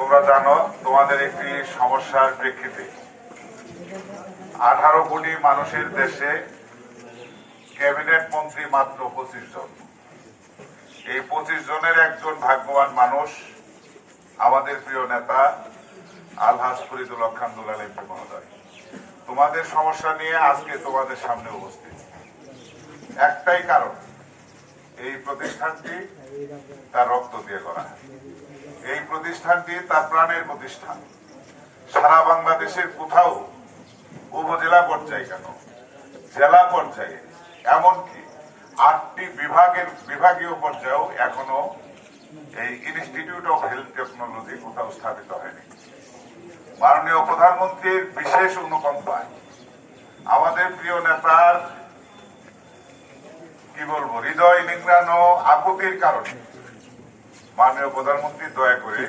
তোমরা জানো, তোমাদের একটি সমস্যার প্রেক্ষিতে আঠারো কোটি মানুষের দেশে ক্যাবিনেট মন্ত্রী মাত্র পঁচিশ জন। এই পঁচিশ জনের একজন ভাগ্যবান মানুষ আমাদের প্রিয় নেতা আলহাজ ফরিদুল হক খান দুলাল এমপি মহোদয়। তোমাদের সমস্যা নিয়ে আজকে তোমাদের সামনে উপস্থিত। একটাই কারণ, এই প্রতিষ্ঠানটি তার রক্ত দিয়ে করা এই প্রতিষ্ঠানটি তার প্রাণের প্রতিষ্ঠান। সারা বাংলাদেশের কোথাও উপজেলা পর্যায়ে কেন? জেলা পর্যায়ে। এমনকি আটটি বিভাগের বিভাগীয় পর্যায়েও এখনও এই ইনস্টিটিউট অফ হেলথ টেকনোলজি কোথাও স্থাপিত হয়নি। মাননীয় প্রধানমন্ত্রীর বিশেষ অনুকম্পায় আমাদের প্রিয় নেতার কি বলব, হৃদয় নিংড়ানো আকুতির কারণে মাননীয় প্রধানমন্ত্রী দয়া করে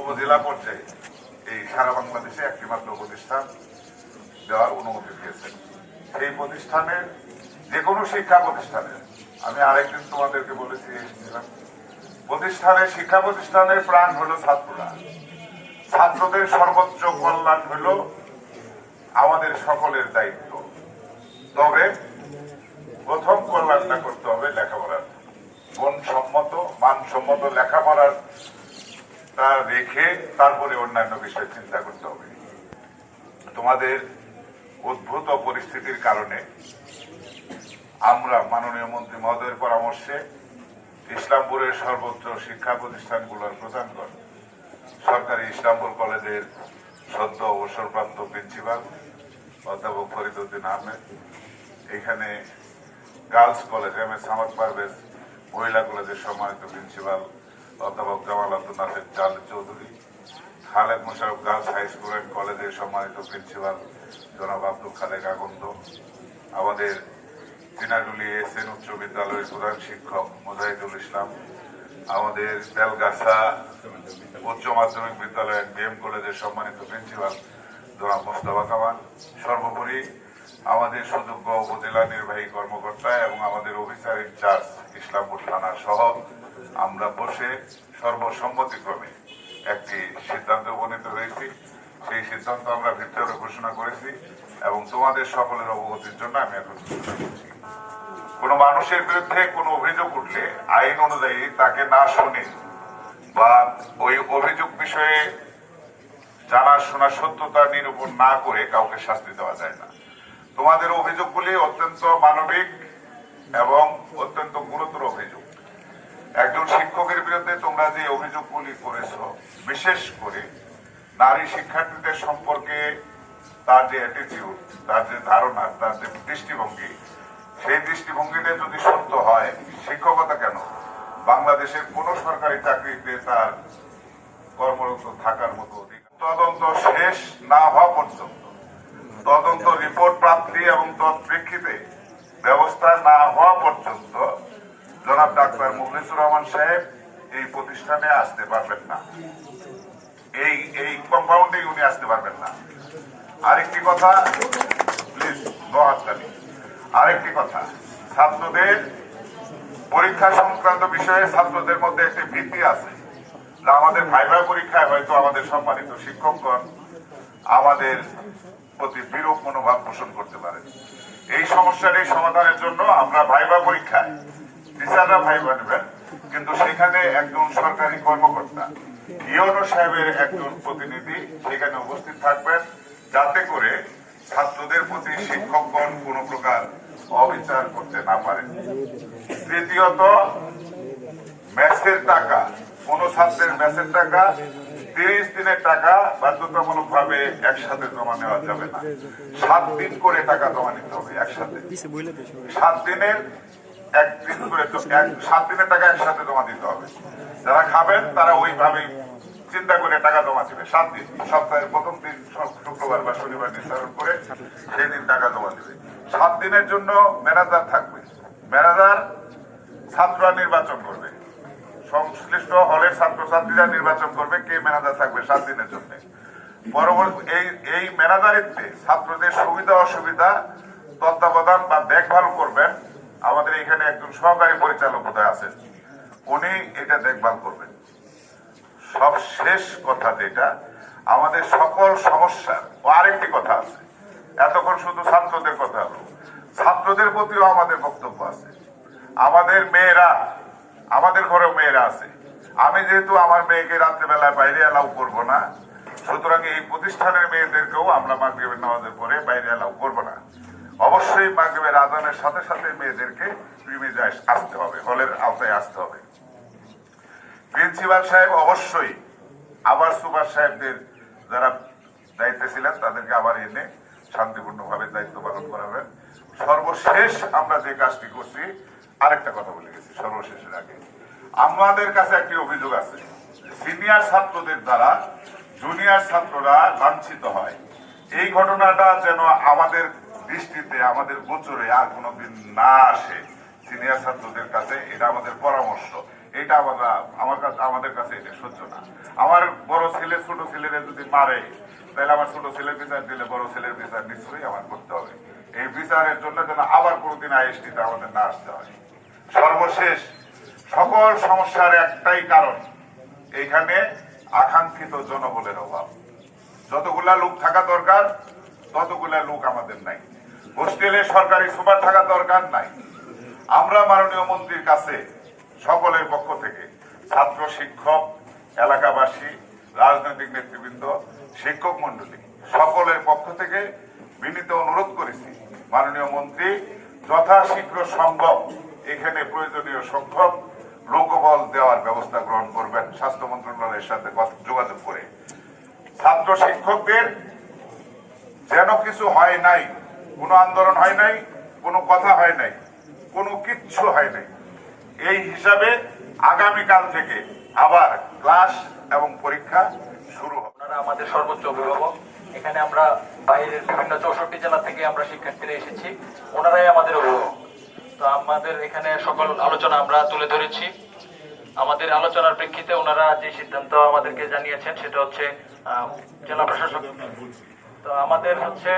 উপজেলা পর্যায়ে এই সারা বাংলাদেশে একটি মাত্র প্রতিষ্ঠান দেওয়ার অনুমতি দিয়েছেন। সেই প্রতিষ্ঠানের যে কোনো শিক্ষা প্রতিষ্ঠানের আমি আরেকদিন তোমাদেরকে বলেছি প্রতিষ্ঠানের শিক্ষা প্রতিষ্ঠানের প্রাণ হলো ছাত্ররা। ছাত্রদের সর্বোচ্চ কল্যাণ হলো আমাদের সকলের দায়িত্ব। তবে প্রথম কল্যাণটা করতে হবে লেখাপড়ার গুণসম্মত মানসম্মত লেখাপড়ার তা রেখে তারপরে অন্যান্য বিষয় চিন্তা করতে হবে। তোমাদের উদ্ভূত পরিস্থিতির কারণে আমরা মাননীয় মন্ত্রী মহোদয়ের পরামর্শে ইসলামপুরের সর্বোচ্চ শিক্ষা প্রতিষ্ঠানগুলোর প্রধানগণ, সরকারি ইসলামপুর কলেজের সদ্য অবসরপ্রাপ্ত প্রিন্সিপাল অধ্যাপক ফরিদুদ্দিন আহমেদ, এখানে girls college, M S Samad Parvez মহিলা কলেজের সম্মানিত প্রিন্সিপাল অধ্যাপক Jamal Abdul Naser Jal Chowdhury, Khaled Mosharraf girls high school and কলেজের সম্মানিত প্রিন্সিপাল জনাব আব্দুল খালেক আগন্দ আমাদের চিনাগুলি এস এন উচ্চ বিদ্যালয়ের প্রধান শিক্ষক মুজাহিদুল ইসলাম, আমাদের বেলগাছা উচ্চ মাধ্যমিক বিদ্যালয় বিএম কলেজের সম্মানিত প্রিন্সিপাল জনাব মোস্তফা কামাল। সর্বোপরি আমাদের সুযোগ্য উপজেলা নির্বাহী কর্মকর্তা এবং আমাদের অফিসার ইনচার্জ ইসলামপুর থানা সহ আমরা বসে সর্বসম্মতিক্রমে একটি সিদ্ধান্তে উপনীত হয়েছি। সেই সিদ্ধান্ত আমরা ভিতরে ঘোষণা করেছি এবং তোমাদের সকলের অবগতির জন্য আমি এখন কোন মানুষের বিরুদ্ধে কোনো অভিযোগ উঠলে আইন অনুযায়ী তাকে না শুনে বা ওই অভিযোগ বিষয়ে জানাশোনা সত্যতা নিরূপণ না করে কাউকে শাস্তি দেওয়া যায় না। তোমাদের অভিযোগগুলি অত্যন্ত মানবিক এবং অত্যন্ত গুরুতর অভিযোগ। একজন শিক্ষকের বিরুদ্ধে তোমরা যে অভিযোগগুলি করেছ, বিশেষ করে নারী শিক্ষার্থীদের সম্পর্কে তার যে অ্যাটিটিউড তার যে ধারণা, তার যে দৃষ্টিভঙ্গি, সেই দৃষ্টিভঙ্গিতে যদি সত্য হয়, শিক্ষকতা কেন? বাংলাদেশের কোন সরকারি চাকরিতে তার কর্মরত থাকার মতো তদন্ত শেষ না হওয়া পর্যন্ত তদন্ত রিপোর্ট প্রাপ্তি এবং তৎপ্রেক্ষিতে ব্যবস্থা না হওয়া পর্যন্ত জনাব ডাক্তার মুখলিসুর রহমান সাহেব এই প্রতিষ্ঠানে আসতে পারবেন না। এই এই কম্পাউন্ডে উনি আসতে পারবেন না। আরেকটি কথা প্লিজ নহাতালি আরেকটি কথা, ছাত্রদের পরীক্ষা সংক্রান্ত বিষয়ে ছাত্রদের মধ্যে একটি ভীতি আছে। যা আমাদের ভাইভা পরীক্ষায় হয়তো আমাদের সম্মানিত শিক্ষকগণ আমাদের প্রতি বিরূপ মনোভাব পোষণ করতে পারে এই সমস্যার এই সমাধানের জন্য আমরা ভাইভা পরীক্ষায়। টিচাররা ভাইভা নেবেন, কিন্তু সেখানে একজন সরকারি কর্মকর্তা, ইয়নো সাহেবের একজন প্রতিনিধি সেখানে উপস্থিত থাকবেন, যাতে করে ছাত্রদের প্রতি শিক্ষকগণ কোনো প্রকার অবিচার করতে না পারেন তৃতীয়ত ম্যাচের টাকা, কোন ছাত্রের ম্যাচের টাকা তিরিশ দিনের টাকা বাধ্যতামূলক ভাবে একসাথে জমা নেওয়া যাবে না। সাত দিন করে টাকা জমা নিতে হবে একসাথে। সাত দিনের একদিন করে সাত দিনের টাকা একসাথে জমা দিতে হবে। যারা খাবেন, তারা ওইভাবেই চিন্তা করে টাকা জমা দিবে। সাত দিন, সপ্তাহের প্রথম দিন শুক্রবার বা শনিবার নির্ধারণ করে সেই দিন টাকা জমা দিবে। সাত দিনের জন্য ম্যানেজার থাকবে। ম্যানেজার ছাত্ররা নির্বাচন করবে। সংশ্লিষ্ট হলের ছাত্রছাত্রীরা নির্বাচন করবে, কে ম্যানেজার থাকবে সাত দিনের জন্য। পরবর্তী এই এই ম্যানেজারিত্বে ছাত্রদের সুবিধা, অসুবিধা তত্ত্বাবধান বা দেখভাল করবেন। আমাদের এখানে একজন সহকারী পরিচালক বোধহয় আছেন উনি এটা দেখভাল করবেন। সব শেষ কথা যেটা, আমাদের সকল সমস্যা, ও আরেকটি কথা আছে, এতক্ষণ শুধু ছাত্রদের কথা হলো। ছাত্রদের প্রতিও আমাদের বক্তব্য আছে। আমাদের মেয়েরা আমাদের ঘরেও মেয়েরা আছে। আমি যেহেতু আমার মেয়েকে রাত্রেবেলায় বাইরে অ্যালাউ করব না, সুতরাং এই প্রতিষ্ঠানের মেয়েদেরকেও আমরা মাগরিবের নামাজের পরে বাইরে অ্যালাউ করব না। অবশ্যই মাগরিবের আজানের সাথে সাথে মেয়েদেরকে প্রিমিজে আসতে হবে, হলের আওতায় আসতে হবে। প্রিন্সিপাল সাহেব অবশ্যই, আবার সুপার সাহেবদের যারা দায়িত্বে ছিলেন, তাদেরকে আবার এনে শান্তিপূর্ণভাবে দায়িত্ব পালন করাবেন। সর্বশেষ আমরা যে কাজটি করছি আরেকটা কথা বলে গেছি, সর্বশেষের আগে। আমাদের কাছে একটি অভিযোগ আছে সিনিয়র ছাত্রদের দ্বারা জুনিয়র ছাত্ররা লাঞ্ছিত হয়। এই ঘটনাটা যেন আমাদের দৃষ্টিতে, আমাদের গোচরে আর কোনোদিন না আসে সিনিয়র ছাত্রদের কাছে, এটা আমাদের পরামর্শ। এটা আমরা আমার কাছে, আমাদের কাছে এটা সহ্য না। আমার বড় ছেলে, ছোট ছেলেরা যদি মারে, তাহলে আমার ছোট ছেলের বিচার দিলে বড় ছেলের বিচার নিশ্চয়ই আমার করতে হবে। এই বিচারের জন্য যেন আবার কোনোদিন আইএসটিতে আমাদের না আসতে হয়। সর্বশেষ, সকল সমস্যার একটাই কারণ, এইখানে আকাঙ্ক্ষিত জনবলের অভাব। যতগুলা লোক থাকা দরকার, ততগুলা লোক আমাদের নাই। হোস্টেলে সরকারি সুপার থাকা দরকার নাই। আমরা মাননীয় মন্ত্রীর কাছে সকলের পক্ষ থেকে ছাত্র, শিক্ষক, এলাকাবাসী, রাজনৈতিক নেতৃবৃন্দ, শিক্ষক মন্ডলী সকলের পক্ষ থেকে বিনীত অনুরোধ করেছি, মাননীয় মন্ত্রী, যথাশীঘ্র সম্ভব এখানে প্রয়োজনীয় সংখ্যক লোকবল দেওয়ার ব্যবস্থা গ্রহণ করবেন। স্বাস্থ্য মন্ত্রণালয়ের সাথে যোগাযোগ করে। ছাত্র, শিক্ষকদের যেন কিছু হয় নাই, কোনো আন্দোলন হয় নাই, কোনো কথা হয় নাই, কোনো কিচ্ছু হয় নাই। এই হিসাবে আগামীকাল থেকে আবার ক্লাস এবং পরীক্ষা শুরু হবে। ওনারা আমাদের সর্বোচ্চ অভিভাবক। এখানে আমরা বাইরের বিভিন্ন চৌষট্টি জেলা থেকে আমরা শিক্ষার্থীরা এসেছি। ওনারাই আমাদের অভিভাবক। তো আমাদের এখানে সকল আলোচনা আমরা তুলে ধরেছি। আমাদের আলোচনার প্রেক্ষিতে ওনারা যে সিদ্ধান্ত আমাদেরকে জানিয়েছেন, সেটা হচ্ছে জেলা প্রশাসক। তো আমাদের হচ্ছে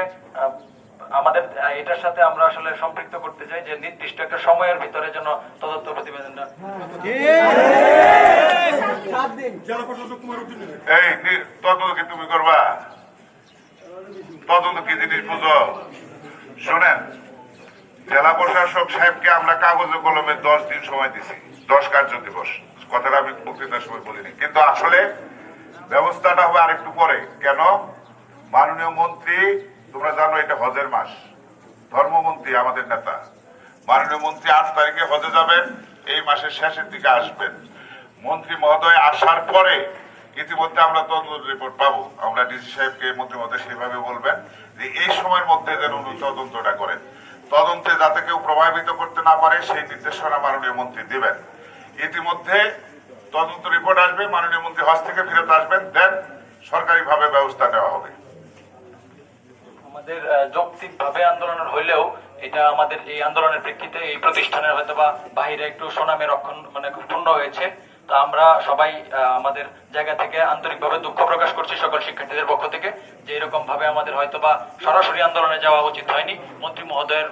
আমাদের এটার সাথে আমরা আসলে সম্পৃক্ত করতে চাই যে নির্দিষ্ট একটা সময়ের ভিতরে যেন তদন্ত উদ্দিন এই তদন্ত কি তুমি করবা? তদন্ত কি জিনিস বুঝো? শোনেন, জেলা প্রশাসক সাহেবকে আমরা কাগজে কলমে দশ দিন সময় দিছি, দশ কার্য দিবস। কথাটা আমি বক্তৃতার সময় বলিনি। কিন্তু আসলে ব্যবস্থাটা হবে আরেকটু পরে। কেন? মাননীয় মন্ত্রী তোমরা জানো এটা হজের মাস। ধর্মমন্ত্রী আমাদের নেতা। মাননীয় মন্ত্রী আট তারিখে হজে যাবেন, এই মাসের শেষের দিকে আসবেন। মন্ত্রী মহোদয় আসার পরে ইতিমধ্যে আমরা তদন্ত রিপোর্ট পাবো। আমরা ডিসি সাহেবকে মন্ত্রী মহোদয় সেভাবে বলবেন যে এই সময়ের মধ্যে যেন উনি তদন্তটা করেন। তদন্তে যাতে কেউ প্রভাবিত করতে না পারে, সেই নির্দেশনা মাননীয় মন্ত্রী দিবেন। ইতিমধ্যে তদন্ত রিপোর্ট আসবে, মাননীয় মন্ত্রী হজ থেকে ফেরত আসবেন, দেন সরকারিভাবে ব্যবস্থা নেওয়া হবে। আমাদের যৌক্তিক ভাবে আন্দোলন হইলেও এটা আমাদের এই আন্দোলনের প্রেক্ষিতে এই প্রতিষ্ঠানের হয়তো বা বাহিরে একটু সুনামে রক্ষণ মানে পূর্ণ হয়েছে। তো আমরা সবাই আমাদের জায়গা থেকে আন্তরিকভাবে দুঃখ প্রকাশ করছি সকল শিক্ষার্থীদের পক্ষ থেকে যে এরকম ভাবে আমাদের হয়তো বা সরাসরি আন্দোলনে যাওয়া উচিত হয়নি। মন্ত্রী মহোদয়ের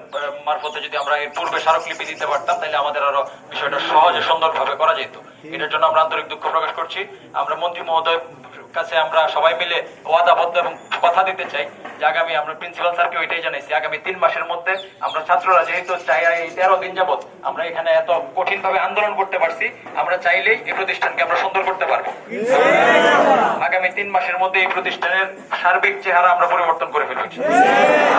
মারফতে যদি আমরা এর পূর্বে স্মারকলিপি দিতে পারতাম তাহলে আমাদের আরও বিষয়টা সহজে সুন্দরভাবে করা যেত। এটার জন্য আমরা আন্তরিক দুঃখ প্রকাশ করছি। আমরা মন্ত্রী মহোদয় কাছে আমরা সবাই মিলে ওয়াদাবদ্ধ এবং কথা দিতে চাই। যে আগামী আমরা প্রিন্সিপাল স্যারকে ওইটাই জানাইছি, আগামী তিন মাসের মধ্যে আমরা ছাত্ররা যেহেতু চাই এই তেরো দিন যাবত আমরা এখানে এত কঠিন ভাবে আন্দোলন করতে পারছি, আমরা চাইলেই এই প্রতিষ্ঠানকে আমরা সুন্দর করতে পারব। আগামী তিন মাসের মধ্যে এই প্রতিষ্ঠানের সার্বিক চেহারা আমরা পরিবর্তন করে ফেলব।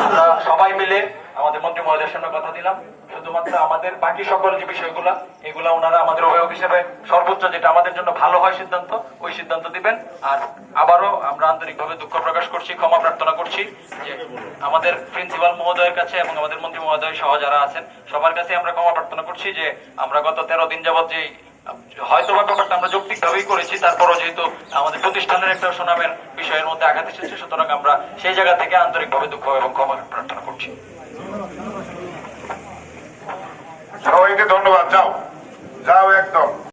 আমরা সবাই মিলে আমাদের মন্ত্রী মহোদয়ের সামনে কথা দিলাম। শুধুমাত্র আমাদের বাকি সকল যে বিষয়গুলা, এগুলা ওনারা আমাদের অভিভাবক হিসেবে সর্বোচ্চ যেটা আমাদের জন্য ভালো হয় সিদ্ধান্ত, ওই সিদ্ধান্ত দিবেন। আর আবারও আমরা আন্তরিকভাবে দুঃখ প্রকাশ করছি, ক্ষমা প্রার্থনা করছি যে আমাদের প্রিন্সিপাল মহোদয়ের কাছে এবং আমাদের মন্ত্রী মহোদয় সহ যারা আছেন, সবার কাছে আমরা ক্ষমা প্রার্থনা করছি যে আমরা গত তেরো দিন যাবত যে হয়তো বা ব্যাপারটা আমরা যৌক্তিক ভাবেই করেছি, তারপরও যেহেতু আমাদের প্রতিষ্ঠানের একটা সুনামের বিষয়ের মধ্যে আঘাত এসেছে, সুতরাং আমরা সেই জায়গা থেকে আন্তরিকভাবে দুঃখ এবং ক্ষমা প্রার্থনা করছি। সবাইকে ধন্যবাদ যাও। যাও একদম।